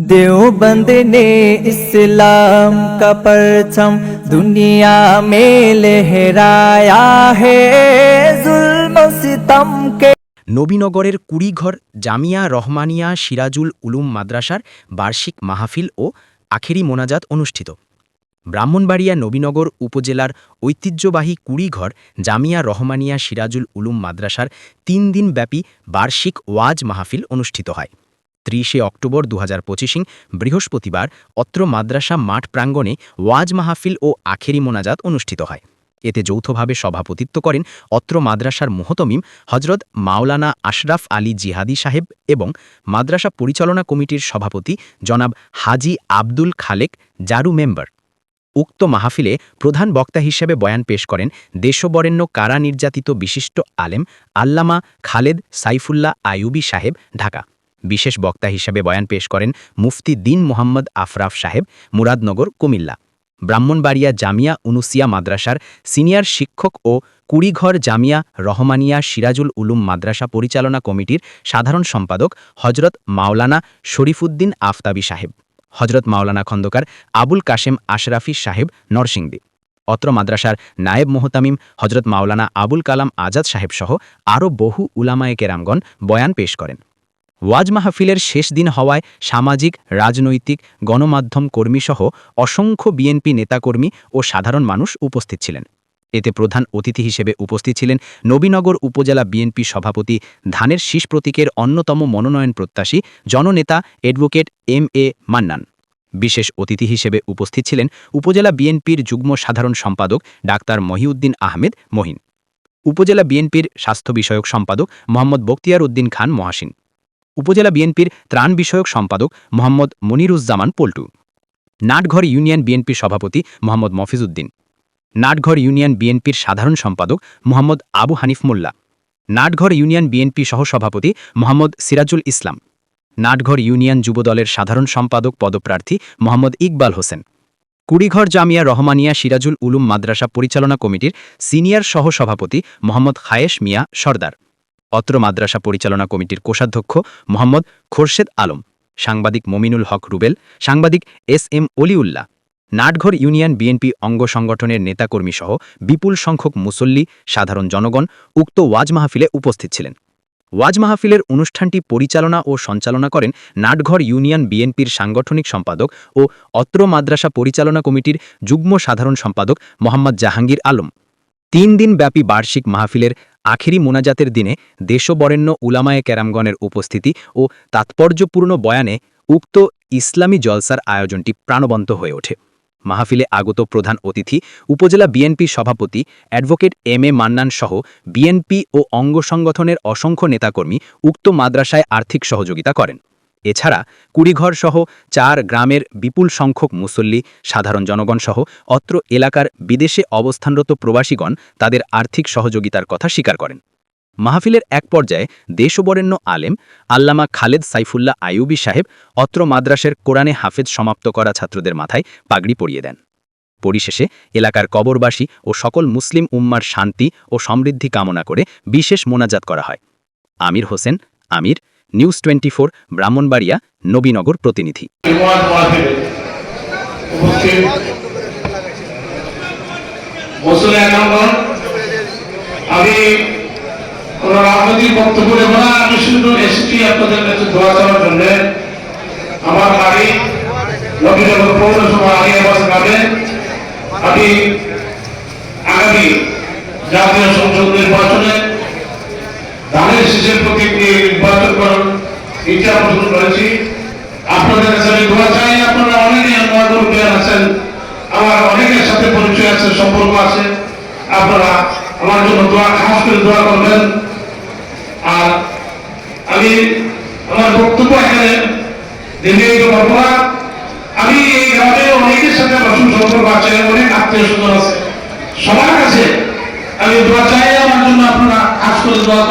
देवबंद ने इस्लाम का परचम दुनिया में लहराया है जुल्म सितम के নবীনগরের কুড়িঘর জামিয়া রহমানিয়া সিরাজুল উলুম মাদ্রাসার বার্ষিক মাহফিল ও আখেরি মোনাজাত অনুষ্ঠিত ব্রাহ্মণবাড়িয়া নবীনগর উপজেলার ঐতিহ্যবাহী কুড়িঘর জামিয়া রহমানিয়া সিরাজুল উলুম মাদ্রাসার তিন দিনব্যাপী বার্ষিক ওয়াজ মাহফিল অনুষ্ঠিত হয় ত্রিশে অক্টোবর দু হাজার পঁচিশিং বৃহস্পতিবার অত্র মাদ্রাসা মাঠ প্রাঙ্গণে ওয়াজ মাহফিল ও আখেরি মোনাজাত অনুষ্ঠিত হয়। এতে যৌথভাবে সভাপতিত্ব করেন অত্র মাদ্রাসার মুহতমিম হজরত মাওলানা আশরাফ আলী জিহাদি সাহেব এবং মাদ্রাসা পরিচালনা কমিটির সভাপতি জনাব হাজি আব্দুল খালেক জারু মেম্বার। উক্ত মাহফিলে প্রধান বক্তা হিসেবে বয়ান পেশ করেন দেশবরেণ্য কারা নির্যাতিত বিশিষ্ট আলেম আল্লামা খালেদ সাইফুল্লাহ আইয়ুবী সাহেব, ঢাকা। বিশেষ বক্তা হিসাবে বয়ান পেশ করেন মুফতি দিন মোহাম্মদ আফরাফ সাহেব, মুরাদনগর, কুমিল্লা। ব্রাহ্মণবাড়িয়া জামিয়া উনুসিয়া মাদ্রাসার সিনিয়র শিক্ষক ও কুড়িঘর জামিয়া রহমানিয়া সিরাজুল উলুম মাদ্রাসা পরিচালনা কমিটির সাধারণ সম্পাদক হজরত মাওলানা শরীফুদ্দিন আফতাবি সাহেব হজরত মাওলানা খন্দকার আবুল কাশেম আশরাফি সাহেব নরসিংদী। অত্র মাদ্রাসার নায়েব মোহতামিম হজরত মাওলানা আবুল কালাম আজাদ সাহেবসহ আরও বহু উলামায়ে কেরামগণ বয়ান পেশ করেন। ওয়াজ মাহফিলের শেষ দিন হওয়ায় সামাজিক, রাজনৈতিক, গণমাধ্যম কর্মীসহ অসংখ্য বিএনপি নেতাকর্মী ও সাধারণ মানুষ উপস্থিত ছিলেন। এতে প্রধান অতিথি হিসেবে উপস্থিত ছিলেন নবীনগর উপজেলা বিএনপি সভাপতি ধানের শীষ প্রতীকের অন্যতম মনোনয়ন প্রত্যাশী জননেতা অ্যাডভোকেট এম এ মান্নান। বিশেষ অতিথি হিসেবে উপস্থিত ছিলেন উপজেলা বিএনপির যুগ্ম সাধারণ সম্পাদক ডাক্তার মহিউদ্দিন আহমেদ মহিন, উপজেলা বিএনপির স্বাস্থ্য বিষয়ক সম্পাদক মোহাম্মদ বক্তিয়ার উদ্দিন খান মহাসিন। উপজেলা বিএনপির ত্রাণ বিষয়ক সম্পাদক মোহাম্মদ মনিরুজ্জামান পল্টু। নাটঘর ইউনিয়ন বিএনপির সভাপতি মোহাম্মদ মফিজউদ্দিন। নাটঘর ইউনিয়ন বিএনপির সাধারণ সম্পাদক মোহাম্মদ আবু হানিফ মোল্লা। নাটঘর ইউনিয়ন বিএনপি সহসভাপতি মোহাম্মদ সিরাজুল ইসলাম। নাটঘর ইউনিয়ন যুবদলের সাধারণ সম্পাদক পদপ্রার্থী মোহাম্মদ ইকবাল হোসেন। কুড়িঘর জামিয়া রহমানিয়া সিরাজুল উলুম মাদ্রাসা পরিচালনা কমিটির সিনিয়র সহসভাপতি মোহাম্মদ খায়েশ মিয়া সর্দার। অত্র মাদ্রাসা পরিচালনা কমিটির কোষাধ্যক্ষ মোহাম্মদ খোরশেদ আলম, সাংবাদিক মমিনুল হক রুবেল, সাংবাদিক S M Oliullah, Natghar union BNP অঙ্গ সংগঠনের নেতাকর্মী সহ বিপুল সংখ্যক মুসল্লি, সাধারণ জনগণ উক্ত ওয়াজ মাহফিলে উপস্থিত ছিলেন। ওয়াজ মাহফিলের অনুষ্ঠানটি পরিচালনা ও সঞ্চালনা করেন নাটঘর ইউনিয়ন বিএনপির সাংগঠনিক সম্পাদক ও অত্র মাদ্রাসা পরিচালনা কমিটির যুগ্ম সাধারণ সম্পাদক মোহাম্মদ জাহাঙ্গীর আলম। তিন দিন ব্যাপী বার্ষিক মাহফিলের আখেরি মোনাজাতের দিনে দেশবরেণ্য উলামায়ে ক্যারামগণের উপস্থিতি ও তাৎপর্যপূর্ণ বয়ানে উক্ত ইসলামী জলসার আয়োজনটি প্রাণবন্ত হয়ে ওঠে। মাহফিলে আগত প্রধান অতিথি উপজেলা বিএনপি সভাপতি অ্যাডভোকেট এম এ মান্নান সহ বিএনপি ও অঙ্গ সংগঠনের অসংখ্য নেতাকর্মী উক্ত মাদ্রাসায় আর্থিক সহযোগিতা করেন। এছাড়া কুড়িঘর সহ চার গ্রামের বিপুল সংখ্যক মুসল্লি, সাধারণ জনগণ সহ অত্র এলাকার বিদেশে অবস্থানরত প্রবাসীগণ তাদের আর্থিক সহযোগিতার কথা স্বীকার করেন। মাহফিলের এক পর্যায়ে দেশবরেণ্য আলেম আল্লামা খালেদ সাইফুল্লাহ আইয়ুবী সাহেব অত্র মাদ্রাসের কোরআনে হাফেজ সমাপ্ত করা ছাত্রদের মাথায় পাগড়ি পরিয়ে দেন। পরিশেষে এলাকার কবরবাসী ও সকল মুসলিম উম্মার শান্তি ও সমৃদ্ধি কামনা করে বিশেষ মোনাজাত করা হয়। Amir Hossain, Amir news twenty four Brahmanbaria, Nabinagar প্রতিনিধি। আমি রাজনৈতিক বক্তব্য দেব না, আমি শুধু এসেছি আপনাদের কাছে জন্য। আমার বাড়ি পৌরসভা আমি আগামী জাতীয় সংসদ নির্বাচনে ইচ্ছা করেছি আপনাদের কাছে আমি দোয়া চাই, আপনারা অনেকে আমার জ্ঞান আছেন? আমার অনেকের সাথে পরিচয় আছে, সম্পর্ক আছে। আপনারা আমার জন্য দোয়া, খাস করে দোয়া করবেন। আর আমি, আমার বক্তব্য এখানে দীর্ঘায়িত করব আমি এই গ্রামে অনেকের সাথে আমার সুসম্পর্ক আছে, অনেক আত্মীয় স্বজন আছে। সবার কাছে আমি দোয়া চাই, আমার জন্য আপনারা খাস করে দোয়া